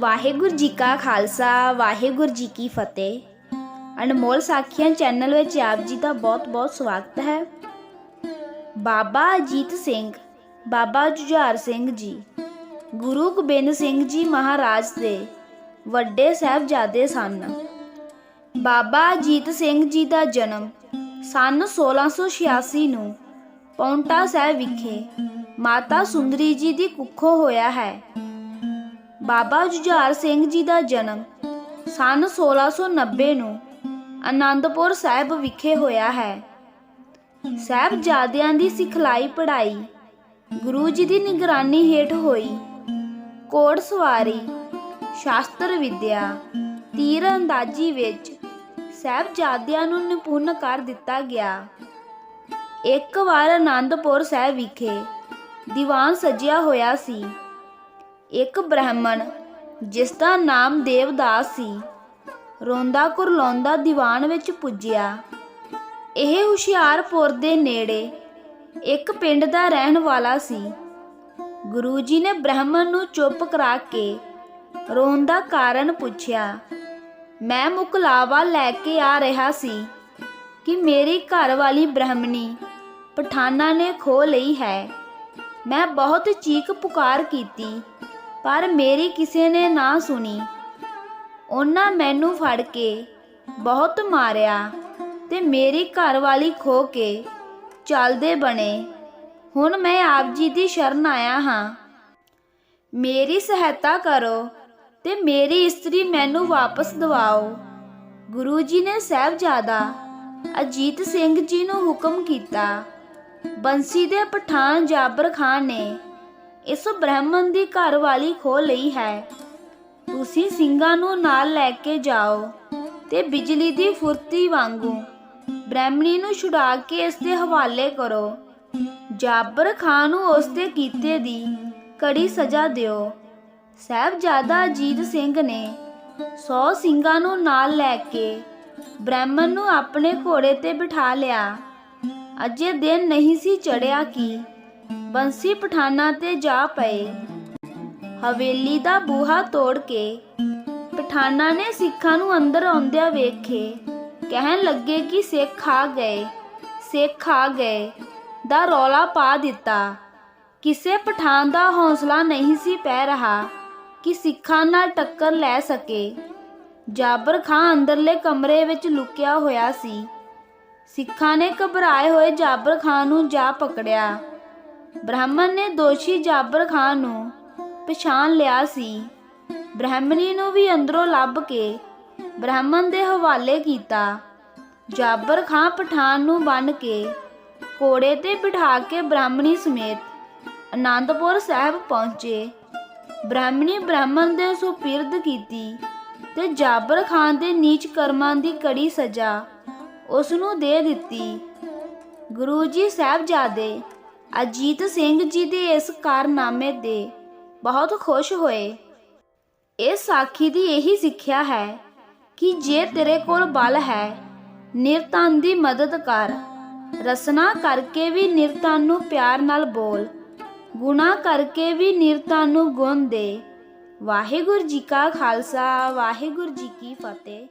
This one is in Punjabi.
ਵਾਹਿਗੁਰੂ ਜੀ ਕਾ ਖਾਲਸਾ, ਵਾਹਿਗੁਰੂ ਜੀ ਕੀ ਫਤਿਹ। ਅਨਮੋਲ ਸਾਖੀਆਂ ਚੈਨਲ ਵਿੱਚ ਆਪ ਜੀ ਦਾ ਬਹੁਤ-ਬਹੁਤ ਸਵਾਗਤ ਹੈ। ਬਾਬਾ ਅਜੀਤ ਸਿੰਘ, ਬਾਬਾ ਜੁਝਾਰ ਸਿੰਘ ਜੀ, ਗੁਰੂ ਗੋਬਿੰਦ ਸਿੰਘ ਜੀ ਮਹਾਰਾਜ ਦੇ ਵੱਡੇ ਸਾਹਿਬਜ਼ਾਦੇ ਸਨ। ਬਾਬਾ ਅਜੀਤ ਸਿੰਘ ਜੀ ਦਾ ਜਨਮ ਸਨ 1686 ਨੂੰ ਪੌਂਟਾ ਸਾਹਿਬ ਵਿਖੇ ਮਾਤਾ ਸੁੰਦਰੀ ਜੀ ਦੀ ਕੁੱਖੋਂ ਹੋਇਆ ਹੈ। ਬਾਬਾ ਜੁਝਾਰ ਸਿੰਘ ਜੀ ਦਾ ਜਨਮ ਸਨ 1690 ਨੂੰ ਆਨੰਦਪੁਰ ਸਾਹਿਬ ਵਿਖੇ ਹੋਇਆ ਹੈ। ਸਾਹਿਬਜ਼ਾਦਿਆਂ ਦੀ ਸਿਖਲਾਈ ਪੜ੍ਹਾਈ ਗੁਰੂ ਜੀ ਦੀ ਨਿਗਰਾਨੀ ਹੇਠ ਹੋਈ। ਕੋੜ ਸਵਾਰੀ ਸ਼ਾਸਤਰ ਵਿਦਿਆ ਤੀਰ ਅੰਦਾਜ਼ੀ ਵਿੱਚ ਸਾਹਿਬਜ਼ਾਦਿਆਂ ਨੂੰ ਨਿਪੁੰਨ ਕਰ ਦਿੱਤਾ ਗਿਆ। ਇੱਕ ਵਾਰ ਆਨੰਦਪੁਰ ਸਾਹਿਬ ਵਿਖੇ ਦੀਵਾਨ ਸਜਿਆ ਹੋਇਆ ਸੀ। ਇੱਕ ਬ੍ਰਾਹਮਣ, ਜਿਸ ਦਾ ਨਾਮ ਦੇਵਦਾਸ ਸੀ, ਰੋਂਦਾ ਕੁਰਲਾਉਂਦਾ ਦੀਵਾਨ ਵਿੱਚ ਪੁੱਜਿਆ। ਇਹ ਹੁਸ਼ਿਆਰਪੁਰ ਦੇ ਨੇੜੇ ਇੱਕ ਪਿੰਡ ਦਾ ਰਹਿਣ ਵਾਲਾ ਸੀ। ਗੁਰੂ ਜੀ ਨੇ ਬ੍ਰਾਹਮਣ ਨੂੰ ਚੁੱਪ ਕਰਾ ਕੇ ਰੋਣ ਦਾ ਕਾਰਨ ਪੁੱਛਿਆ, ਮੈਂ ਮੁਕਲਾਵਾ ਲੈ ਕੇ ਆ ਰਿਹਾ ਸੀ ਕਿ ਮੇਰੀ ਘਰ ਵਾਲੀ ਬ੍ਰਾਹਮਣੀ ਪਠਾਨਾਂ ਨੇ ਖੋ ਲਈ ਹੈ। ਮੈਂ ਬਹੁਤ ਚੀਕ ਪੁਕਾਰ ਕੀਤੀ ਪਰ ਮੇਰੀ ਕਿਸੇ ਨੇ ਨਾ ਸੁਣੀ। ਉਹਨਾਂ ਮੈਨੂੰ ਫੜ ਕੇ ਬਹੁਤ ਮਾਰਿਆ ਤੇ ਮੇਰੀ ਘਰਵਾਲੀ ਖੋ ਕੇ ਚੱਲਦੇ ਬਣੇ। ਹੁਣ ਮੈਂ ਆਪ ਜੀ ਦੀ ਸ਼ਰਨ ਆਇਆ ਹਾਂ। ਮੇਰੀ ਸਹਾਇਤਾ ਕਰੋ ਤੇ ਮੇਰੀ ਇਸਤਰੀ ਮੈਨੂੰ ਵਾਪਸ ਦਿਵਾਓ। ਗੁਰੂ ਜੀ ਨੇ ਸਾਹਿਬਜ਼ਾਦਾ ਅਜੀਤ ਸਿੰਘ ਜੀ ਨੂੰ ਹੁਕਮ ਕੀਤਾ। ਬੰਸੀ ਦੇ ਪਠਾਨ ਜਾਬਰ ਖਾਨ ਨੇ ਇਸ ਬ੍ਰਾਹਮਣ ਦੀ ਘਰ ਵਾਲੀ ਖੋ ਲਈ ਹੈ। ਤੁਸੀਂ ਸਿੰਘਾਂ ਨੂੰ ਨਾਲ ਲੈ ਕੇ ਜਾਓ ਤੇ ਬਿਜਲੀ ਦੀ ਫੁਰਤੀ ਵਾਂਗੂ ਬ੍ਰਾਹਮਣੀ ਨੂੰ ਛੁਡਾ ਕੇ ਇਸ ਦੇ ਹਵਾਲੇ ਕਰੋ। ਜਾਬਰ ਖਾਨ ਨੂੰ ਉਸ ਦੇ ਕੀਤੇ ਦੀ ਕੜੀ ਸਜ਼ਾ ਦਿਓ। ਸਾਹਿਬਜ਼ਾਦਾ ਅਜੀਤ ਸਿੰਘ ਨੇ 100 ਸਿੰਘਾਂ ਨੂੰ ਨਾਲ ਲੈ ਕੇ ਬ੍ਰਾਹਮਣ ਨੂੰ ਆਪਣੇ ਘੋੜੇ ਤੇ ਬਿਠਾ ਲਿਆ। ਅਜੇ ਦਿਨ ਨਹੀਂ ਸੀ ਚੜਿਆ ਕਿ ਬੰਸੀ ਪਠਾਨਾਂ ਤੇ ਜਾ ਪਏ। ਹਵੇਲੀ ਦਾ ਬੂਹਾ ਤੋੜ ਕੇ ਪਠਾਨਾਂ ਨੇ ਸਿੱਖਾਂ ਨੂੰ ਅੰਦਰ ਆਉਂਦਿਆਂ ਵੇਖੇ। ਕਹਿਣ ਲੱਗੇ ਕਿ ਸਿੱਖ ਆ ਗਏ, ਸਿੱਖ ਆ ਗਏ, ਦਾ ਰੌਲਾ ਪਾ ਦਿੱਤਾ। ਕਿਸੇ ਪਠਾਨ ਦਾ ਹੌਸਲਾ ਨਹੀਂ ਸੀ ਪੈ ਰਹਾ ਕਿ ਸਿੱਖਾਂ ਨਾਲ ਟੱਕਰ ਲੈ ਸਕੇ। ਜਾਬਰ ਖਾਨ ਅੰਦਰਲੇ ਕਮਰੇ ਵਿੱਚ ਲੁਕਿਆ ਹੋਇਆ ਸੀ। ਸਿੱਖਾਂ ਨੇ ਘਬਰਾਏ ਹੋਏ ਜਾਬਰ ਖਾਨ ਨੂੰ ਜਾ ਪਕੜਿਆ। ਬ੍ਰਾਹਮਣ ਨੇ ਦੋਸ਼ੀ ਜਾਬਰ ਖਾਨ ਨੂੰ ਪਛਾਣ ਲਿਆ ਸੀ। ਬ੍ਰਾਹਮਣੀ ਨੂੰ ਵੀ ਅੰਦਰੋਂ ਲੱਭ ਕੇ ਬ੍ਰਾਹਮਣ ਦੇ ਹਵਾਲੇ ਕੀਤਾ। ਜਾਬਰ ਖਾਨ ਪਠਾਨ ਨੂੰ ਬੰਨ ਕੇ ਕੋੜੇ ਤੇ ਬਿਠਾ ਕੇ ਬ੍ਰਾਹਮਣੀ ਸਮੇਤ ਆਨੰਦਪੁਰ ਸਾਹਿਬ ਪਹੁੰਚੇ। ਬ੍ਰਾਹਮਣੀ ਬ੍ਰਾਹਮਣ ਦੇ ਸੁਪਿਰਦ ਕੀਤੀ ਤੇ ਜਾਬਰ ਖਾਨ ਦੇ ਨੀਚ ਕਰਮਾਂ ਦੀ ਕੜੀ ਸਜ਼ਾ ਉਸ ਨੂੰ ਦੇ ਦਿੱਤੀ। ਗੁਰੂ ਜੀ ਸਾਹਿਬਜ਼ਾਦੇ ਅਜੀਤ ਸਿੰਘ ਜੀ ਦੇ ਇਸ ਕਾਰਨਾਮੇ ਦੇ ਬਹੁਤ ਖੁਸ਼ ਹੋਏ। ਇਸ ਸਾਖੀ ਦੀ ਇਹੀ ਸਿੱਖਿਆ ਹੈ ਕਿ ਜੇ ਤੇਰੇ ਕੋਲ ਬਲ ਹੈ ਨਿਰਤਨ ਦੀ ਮਦਦ ਕਰ। ਰਸਨਾ ਕਰਕੇ ਵੀ ਨਿਰਤਨ ਨੂੰ ਪਿਆਰ ਨਾਲ ਬੋਲ, ਗੁਣਾ ਕਰਕੇ ਵੀ ਨਿਰਤਨ ਨੂੰ ਗੁਣ ਦੇ। ਵਾਹਿਗੁਰੂ ਜੀ ਕਾ ਖਾਲਸਾ, ਵਾਹਿਗੁਰੂ ਜੀ ਕੀ ਫਤਿਹ।